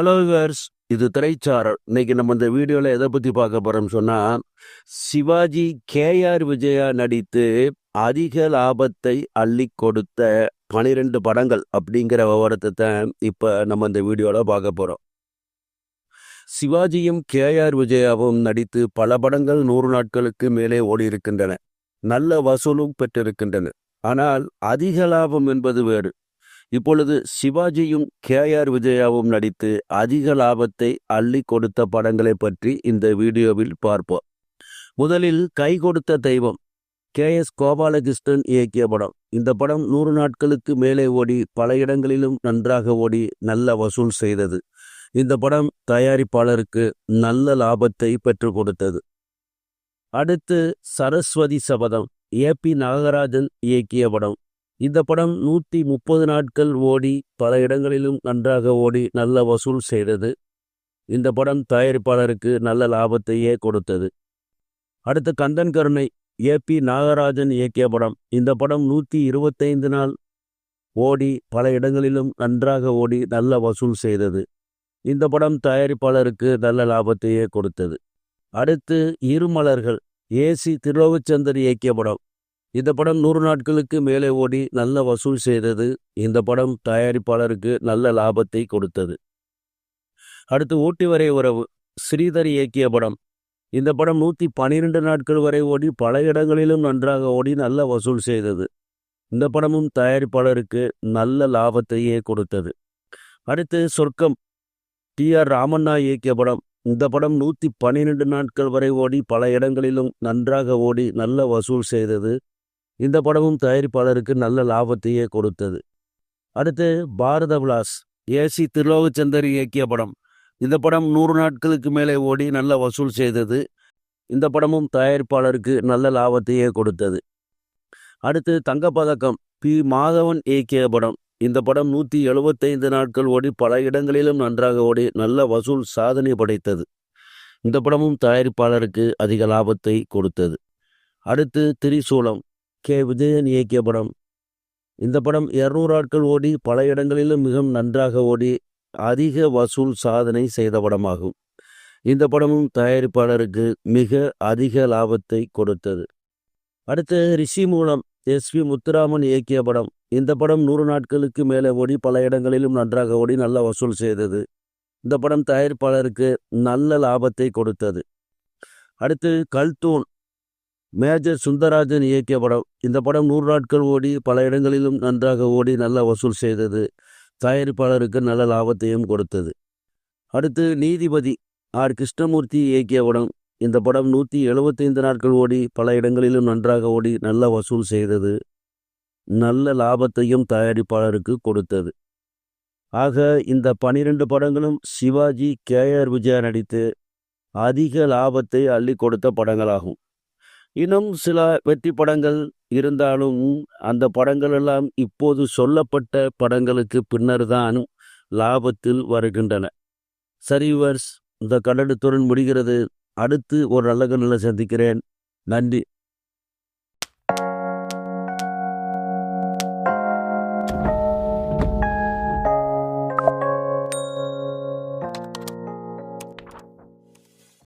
Hello viewers இது திரைச்சாரல். இன்னைக்கு நம்ம இந்த வீடியோவில் எதை பற்றி பார்க்க போகிறோம்னு சொன்னால் சிவாஜி கேஆர் விஜயா நடித்து அதிக லாபத்தை அள்ளி கொடுத்த பனிரெண்டு படங்கள் அப்படிங்கிற விவரத்தை தான் இப்போ நம்ம இந்த வீடியோவில் பார்க்க போகிறோம் சிவாஜியும் கேஆர் விஜயாவும் நடித்து பல படங்கள் நூறு நாட்களுக்கு மேலே ஓடி இருக்கின்றன. நல்ல வசூலும் பெற்றிருக்கின்றன. ஆனால் அதிக லாபம் என்பது வேறு. இப்பொழுது சிவாஜியும் கே ஆர் விஜயாவும் நடித்து அதிக லாபத்தை அள்ளி கொடுத்த படங்களை பற்றி இந்த வீடியோவில் பார்ப்போம். முதலில் கை கொடுத்த தெய்வம் கே எஸ் கோபாலகிருஷ்ணன் இயக்கிய படம். இந்த படம் நூறு நாட்களுக்கு மேலே ஓடி பல இடங்களிலும் நன்றாக ஓடி நல்ல வசூல் செய்தது. இந்த படம் தயாரிப்பாளருக்கு நல்ல லாபத்தை பெற்றுக் கொடுத்தது. அடுத்து சரஸ்வதி சபதம் ஏ பி நாகராஜன் இயக்கிய படம். இந்த படம் நூற்றி முப்பது நாட்கள் ஓடி பல இடங்களிலும் நன்றாக ஓடி நல்ல வசூல் செய்தது. இந்த படம் தயாரிப்பாளருக்கு நல்ல லாபத்தையே கொடுத்தது. அடுத்து கந்தன் கருணை ஏ பி நாகராஜன் இயக்கிய படம். இந்த படம் நூற்றி இருபத்தைந்து நாள் ஓடி பல இடங்களிலும் நன்றாக ஓடி நல்ல வசூல் செய்தது. இந்த படம் தயாரிப்பாளருக்கு நல்ல லாபத்தையே கொடுத்தது. அடுத்து இருமலர்கள் ஏசி திருலோகச்சந்தர் இயக்கிய படம். இந்த படம் நூறு நாட்களுக்கு மேலே ஓடி நல்ல வசூல் செய்தது இந்த படம் தயாரிப்பாளருக்கு நல்ல லாபத்தை கொடுத்தது. அடுத்து ஊட்டி வரை உறவு ஸ்ரீதர் இயக்கிய படம். இந்த படம் நூற்றி பன்னிரெண்டு நாட்கள் வரை ஓடி பல இடங்களிலும் நன்றாக ஓடி நல்ல வசூல் செய்தது. இந்த படமும் தயாரிப்பாளருக்கு நல்ல லாபத்தையே கொடுத்தது. அடுத்து சொர்க்கம் டி ஆர் ராமண்ணா இயக்கிய படம். இந்த படம் நூற்றி பன்னிரெண்டு நாட்கள் வரை ஓடி பல இடங்களிலும் நன்றாக ஓடி நல்ல வசூல் செய்தது. இந்த படமும் தயாரிப்பாளருக்கு நல்ல லாபத்தையே கொடுத்தது. அடுத்து பாரத விலாஸ் ஏசி திருலோகச்சந்தர் இயக்கிய படம். இந்த படம் நூறு நாட்களுக்கு மேலே ஓடி நல்ல வசூல் செய்தது. இந்த படமும் தயாரிப்பாளருக்கு நல்ல லாபத்தையே கொடுத்தது. அடுத்து தங்கப்பதக்கம் பி மாதவன் இயக்கிய படம். இந்த படம் நூற்றி எழுபத்தைந்து நாட்கள் ஓடி பல இடங்களிலும் நன்றாக ஓடி நல்ல வசூல் சாதனை படைத்தது. இந்த படமும் தயாரிப்பாளருக்கு அதிக லாபத்தை கொடுத்தது. அடுத்து திரிசூலம் கே. விஜயன் இயக்கிய படம். இந்த படம் இருநூறு நாட்கள் ஓடி பல இடங்களிலும் மிகவும் நன்றாக ஓடி அதிக வசூல் சாதனை செய்த படமாகும். இந்த படமும் தயாரிப்பாளருக்கு மிக அதிக லாபத்தை கொடுத்தது. அடுத்து ரிஷி மூலம் எஸ். வி. முத்துராமன் இயக்கிய படம். இந்த படம் நூறு நாட்களுக்கு மேலே ஓடி பல இடங்களிலும் நன்றாக ஓடி நல்ல வசூல் செய்தது. இந்த படம் தயாரிப்பாளருக்கு நல்ல லாபத்தை கொடுத்தது. அடுத்து கல்தூன் மேஜர் சுந்தரராஜன் இயக்கிய படம். இந்த படம் நூறு நாட்கள் ஓடி பல இடங்களிலும் நன்றாக ஓடி நல்ல வசூல் செய்தது. தயாரிப்பாளருக்கு நல்ல லாபத்தையும் கொடுத்தது. அடுத்து நீதிபதி ஆர். கிருஷ்ணமூர்த்தி இயக்கிய படம். இந்த படம் நூற்றி எழுபத்தைந்து நாட்கள் ஓடி பல இடங்களிலும் நன்றாக ஓடி நல்ல வசூல் செய்தது. நல்ல லாபத்தையும் தயாரிப்பாளருக்கு கொடுத்தது. ஆக இந்த பனிரெண்டு படங்களும் சிவாஜி கே. ஆர். விஜயா நடித்து அதிக லாபத்தை அள்ளி கொடுத்த படங்களாகும். இன்னும் சில வெற்றி படங்கள் இருந்தாலும் அந்த படங்கள் எல்லாம் இப்போது சொல்லப்பட்ட படங்களுக்கு பின்னர் தான் லாபத்தில் வருகின்றன. சரிவர்ஸ் இந்த கடலுத்துடன் முடிகிறது. அடுத்து ஒரு நல்ல கண்ணில் சந்திக்கிறேன். நன்றி.